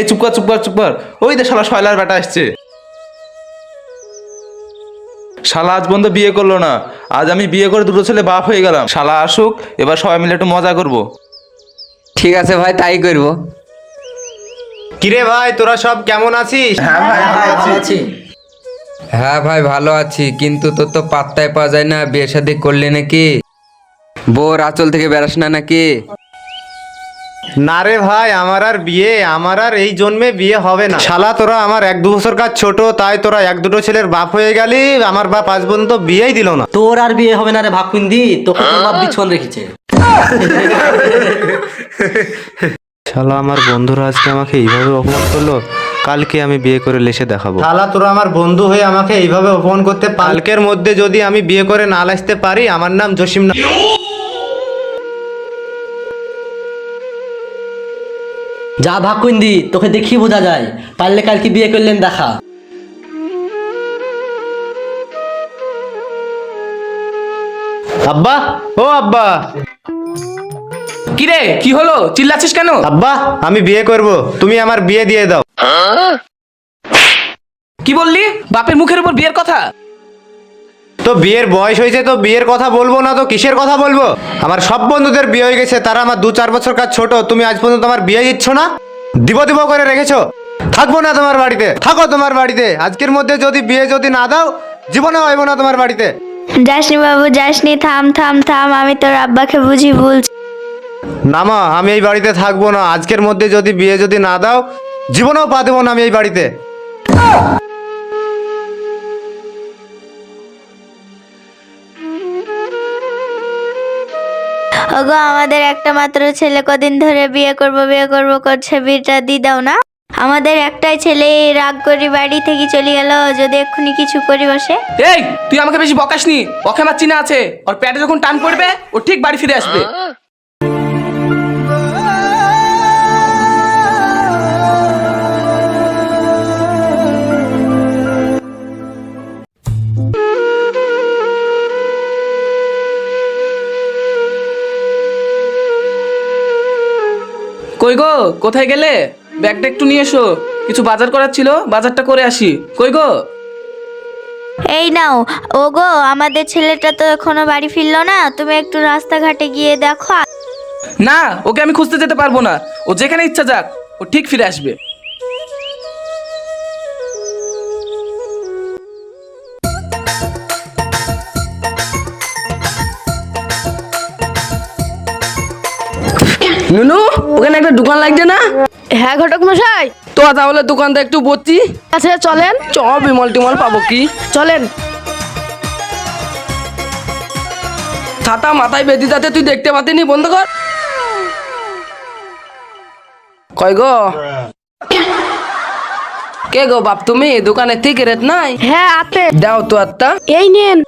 এই চুপ কর চুপ কর চুপ কর। ওই দে শালা শয়লার বেটা আসছে। শালা আজ পর্যন্ত বিয়ে করল না। আজ আমি বিয়ে করে দুটো ছেলে বাপ হয়ে গেলাম। শালা আসুক এবার সবাই মিলে একটু মজা করব। ঠিক আছে ভাই তাই করব। কিরে ভাই তোরা সব কেমন আছিস? হ্যাঁ ভাই ভালো আছি। হ্যাঁ ভাই ভালো আছি কিন্তু তোর তো পাত্তায় পাওয়া যায় না বিয়ে শাদী করলি নাকি? বোর আঁচল থেকে বেড়াস না নাকি? না রে ভাই আমার আর বিয়ে আমার আর এই জন্মে বিয়ে হবে না। শালা তোরা আমার এক দু বছর কাজ ছোট তাই তোরা এক দুটো ছেলের বাপ হয়ে গেলি আমার বাপ আজ পর্যন্ত বিয়েই দিল না। তোর আর বিয়ে হবে না রে ভাকুন্দি তোকে তোর বাপ বিছন রেখেছে। শালা আমার বন্ধুরা আজকে আমাকে এইভাবে অপমান করল কালকে আমি বিয়ে করে লেসে দেখাবো। শালা তোরা আমার বন্ধু হয়ে আমাকে এইভাবে অপমান করতে কালকের মধ্যে যদি আমি বিয়ে করে না আসতে পারি আমার নাম জসিম না যা ভাকুন্দি তোকে দেখি বোঝা যায়। পারলে কালকে বিয়ে করলেন দেখা। আব্বা ও আব্বা। কিরে কি হলো? চিল্লাচ্ছিস কেন? আব্বা আমি বিয়ে করব। তুমি আমার বিয়ে দিয়ে দাও। কি বললি? বাপের মুখের উপর বিয়ের কথা? তো বিয়ের বয়স হয়েছে তো বিয়ের কথা বলব না তো কিসের কথা বলব? আমার সব বন্ধুদের বিয়ে হয়ে গেছে তারা আমার দু চার বছর কাজ ছোট তুমি আজ পর্যন্ত আমার বিয়ে দিচ্ছ না? দিব দিব করে রেখেছো? থাকব না তোমার বাড়িতে থাকো তোমার বাড়িতে। আজকের মধ্যে যদি বিয়ে যদি না দাও জীবনে হইব না তোমার বাড়িতে। যাসনি বাবু যাসনি থাম থাম থাম আমি তোর আব্বাকে বুঝি বলছি। না মা আমি এই বাড়িতে থাকব না। আজকের মধ্যে যদি বিয়ে যদি না দাও জীবনেও পা দেবো না আমি এই বাড়িতে। ওগো আমাদের একটা মাত্র ছেলে কদিন ধরে বিয়ে করব বিয়ে করব করছে বিয়েটা দি দাও না। আমাদের একটাই ছেলে রাগ করে বাড়ি থেকে চলে গেল যদি এক্ষুনি কিছু করি বসে। এই তুই আমাকে বেশি বকাসনি ওকে আমার চিনা আছে ওর প্যাটে যখন টান পড়বে ও ঠিক বাড়ি ফিরে আসবে। কই গো কোথায় গেলে? ব্যাগটা একটু নিয়ে এসো। কিছু বাজার করার ছিল বাজারটা করে আসি। কই গো? এই নাও। ও গো আমাদের ছেলেটা তো এখনও বাড়ি ফিরলো না। তুমি একটু রাস্তাঘাটে গিয়ে দেখো। না ওকে আমি খুঁজতে যেতে পারব না। ও যেখানে ইচ্ছা যাক ও ঠিক ফিরে আসবে। ওখানে দোকান লাগছে না? হ্যাঁ ঘটক মশাই। তো তাহলে দোকানটা একটু বসছি আচ্ছা চলেন। চ বিমল টিমল পাবো কি? চলেন। ছাতা মাথায় বেঁধে যাতে তুই দেখতে পাতিনি বন্ধ কর। কয় গো? কে গো বাপ তুমি? দোকানে ঠিক রেত নাই? হ্যাঁ আতে। দাও তো আত্মা এই নেন।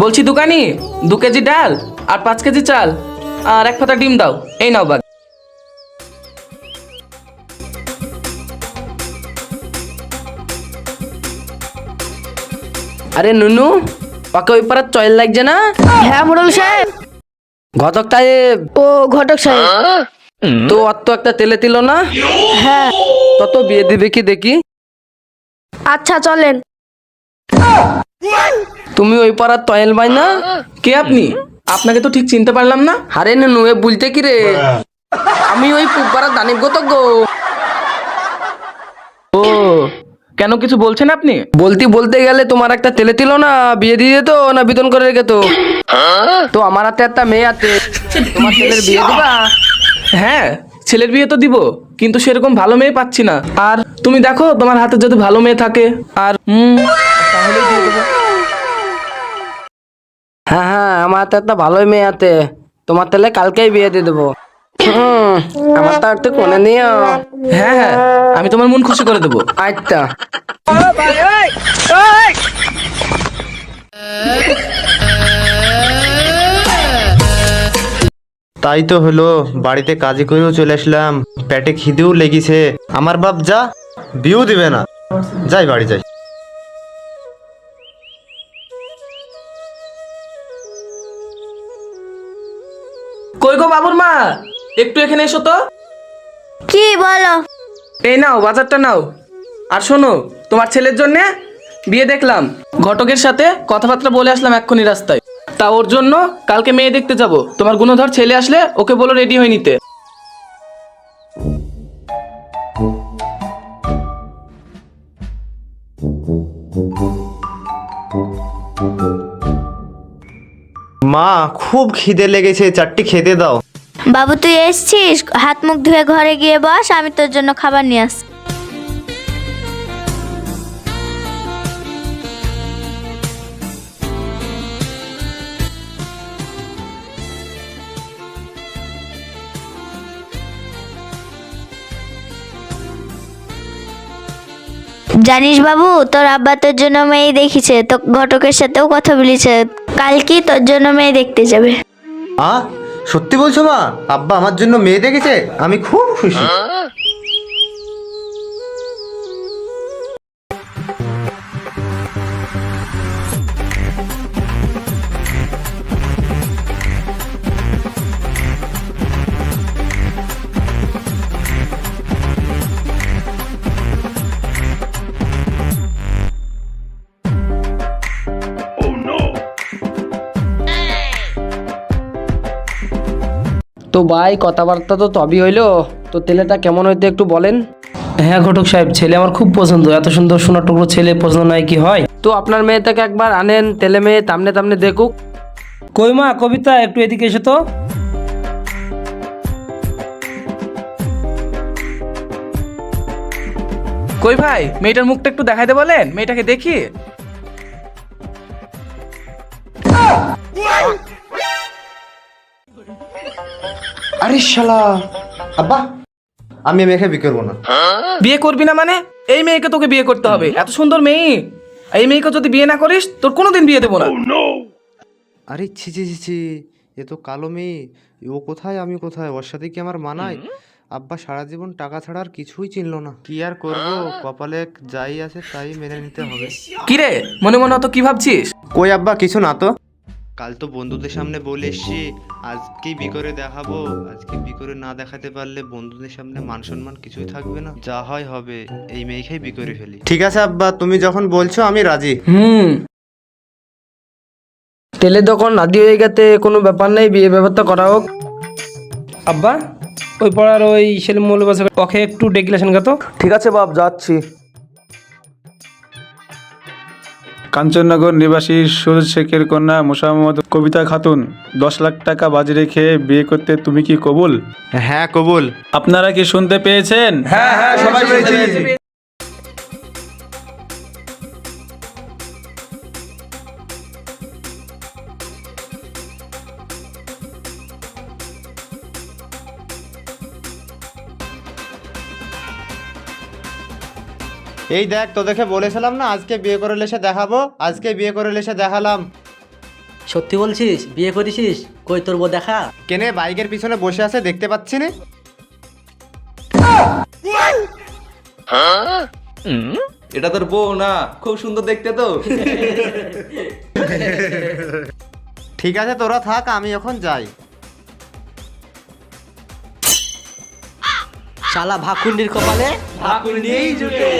বলছি দোকানি দু কেজি ডাল আর পাঁচ কেজি চাল আর এক পাতা ডিম দাও এই নাও বাগ আরে নুনু ওকে ওই পাড়ার চয়েল লাগছে না? হ্যাঁ মোড়ল সাহেব। ঘটক সাহেব। ও ঘটক সাহেব। তো অত একটা তেলে দিল না? হ্যাঁ। তত বিয়ে দিবে কি দেখি? আচ্ছা চলেন। তুমি ওই পাড়ার তয়েল বাই না? কে আপনি? আপনাকে তো ঠিক চিনতে পারলাম না। আরে এ বলতে কি রে? আমি ওই পুপাড়ার দানিব গো গো। ও, কেন কিছু বলছেন আপনি? বলতে বলতে গেলে তোমার একটা তেলে দিল না, বিয়ে দিয়ে দিত না বিতন করে রেখে তো। তো আমার হাতে একটা মেয়ে আছে। তোমার ছেলের বিয়ে দিবা? হ্যাঁ ছেলের বিয়ে তো দিব, কিন্তু সেরকম ভালো মেয়ে পাচ্ছি না। আর তুমি দেখো, তোমার হাতে যদি ভালো মেয়ে থাকে। আর, হুম। তাহলে দিয়ে দেবো। হ্যাঁ হ্যাঁ আমার হাতে একটা ভালোই মেয়ে আছে। তোমার তাহলে কালকেই বিয়ে দিয়ে দেবো। হুম আমার তো একটু কোনে নিও হ্যাঁ হ্যাঁ আমি তোমার মন খুশি করে দেবো। আচ্ছা। তাই তো হলো বাড়িতে কাজে করেও চলে আসলাম। পেটে খিদেও লেগেছে। আমার বাপ যা বিয়েও দিবে না। যাই বাড়ি যাই। গো বাবুর মা একটু এখানে এসো তো। কি বলো? এই নাও বাজারটা নাও। আর শোনো তোমার ছেলের জন্য বিয়ে দেখলাম। ঘটকের সাথে কথাবার্তা বলে আসলাম এক্ষুনি রাস্তায়। তা ওর জন্য কালকে মেয়ে দেখতে যাব। তোমার গুণধর ছেলে আসলে ওকে বলো রেডি হয়ে নিতে। মা, খুব খিদে লেগেছে, চারটি খেতে দাও। বাবু, তুই এসছিস? হাত মুখ ধুয়ে ঘরে গিয়ে বস, আমি তোর জন্য খাবার নিয়ে আস জানিস বাবু, তোর আব্বা তোর জন্য মেয়ে দেখিছে, তো ঘটকের সাথেও কথা বলেছে। কালকে তোর জন্য মেয়ে দেখতে যাবে। আ সত্যি বলছো মা? আব্বা আমার জন্য মেয়ে দেখেছে? আমি খুব খুশি। ভাই কথাবার্তা তো তবে হইল। তো তেলেটা কেমন হইতে একটু বলেন। হ্যাঁ ঘটক সাহেব ছেলে আমার খুব পছন্দ। এত সুন্দর সোনার টুকরো ছেলে পছন্দ নয় কি হয়? তো আপনার মেয়েটাকে একবার আনেন তেলে মেয়ে তামনে তামনে দেখুক। কই মা কবিতা একটু এদিকে এসো তো। কই ভাই মেয়েটার মুখটা একটু দেখাইতে বলেন মেয়েটাকে দেখি। আরে শালা আব্বা আমি মেয়েকে বিয়ে করব না। বিয়ে করবি না মানে? এই মেয়েকে তোকে বিয়ে করতে হবে। এত সুন্দর মেয়ে। এই মেয়েকে যদি বিয়ে না করিস তোর কোনোদিন বিয়ে দেবো না। আরে ছি ছি ছি ছি এ তো কালো মেয়ে। ও কোথায় আমি কোথায়? ওর সাথে কি আমার মানায় আব্বা সারা জীবন টাকা ছাড়া আর কিছুই চিনলো না। কি আর করব? কপালে যাই আছে তাই মেনে নিতে হবে। কিরে মনে মনে অত কি ভাবছিস? কই আব্বা কিছু না তো। কাল তো বন্ধুদের সামনে বলে এসছি আজকেই বি করে দেখাবো। আজকে বি করে না দেখাতে পারলে বন্ধুদের সামনে মান সম্মান কিছুই থাকবে না। যা হয় হবে এই মেয়েকেই বি করে ফেলি। ঠিক আছে আব্বা তুমি যখন বলছো আমি রাজি। হুম। তেলে দোকান আদি হয়ে গেছে কোনো ব্যাপার নেই বিয়ে ব্যবস্থা করা হোক। আব্বা ওই পড়ার ওই ছেলে মূল বাসা ওকে একটু ডেকেলেছেন তো ঠিক আছে বাপ যাচ্ছি। কাঞ্চননগর নিবাসী সুরজ শেখের কন্যা মোসাম্মদ কবিতা খাতুন দশ লাখ টাকা বাজি রেখে বিয়ে করতে তুমি কি কবুল? হ্যাঁ কবুল। আপনারা কি শুনতে পেয়েছেন? হ্যাঁ হ্যাঁ সবাই পেয়েছি। এই দেখ তোদেরকে বলেছিলাম না আজকে বিয়ে করে এসে দেখাবো আজকে বিয়ে করে এসে দেখালাম। সত্যি বলছিস? বিয়ে করেছিস? কই তোর বউ দেখা? কেনে বাইকের পিছনে বসে আছে দেখতে পাচ্ছি না। এটা তোর বউ না? খুব সুন্দর দেখতে তো। ঠিক আছে তোরা থাক আমি এখন যাই। শালা ভাকুন্ডির কপালে? ভাকুন্ডিই জুটে।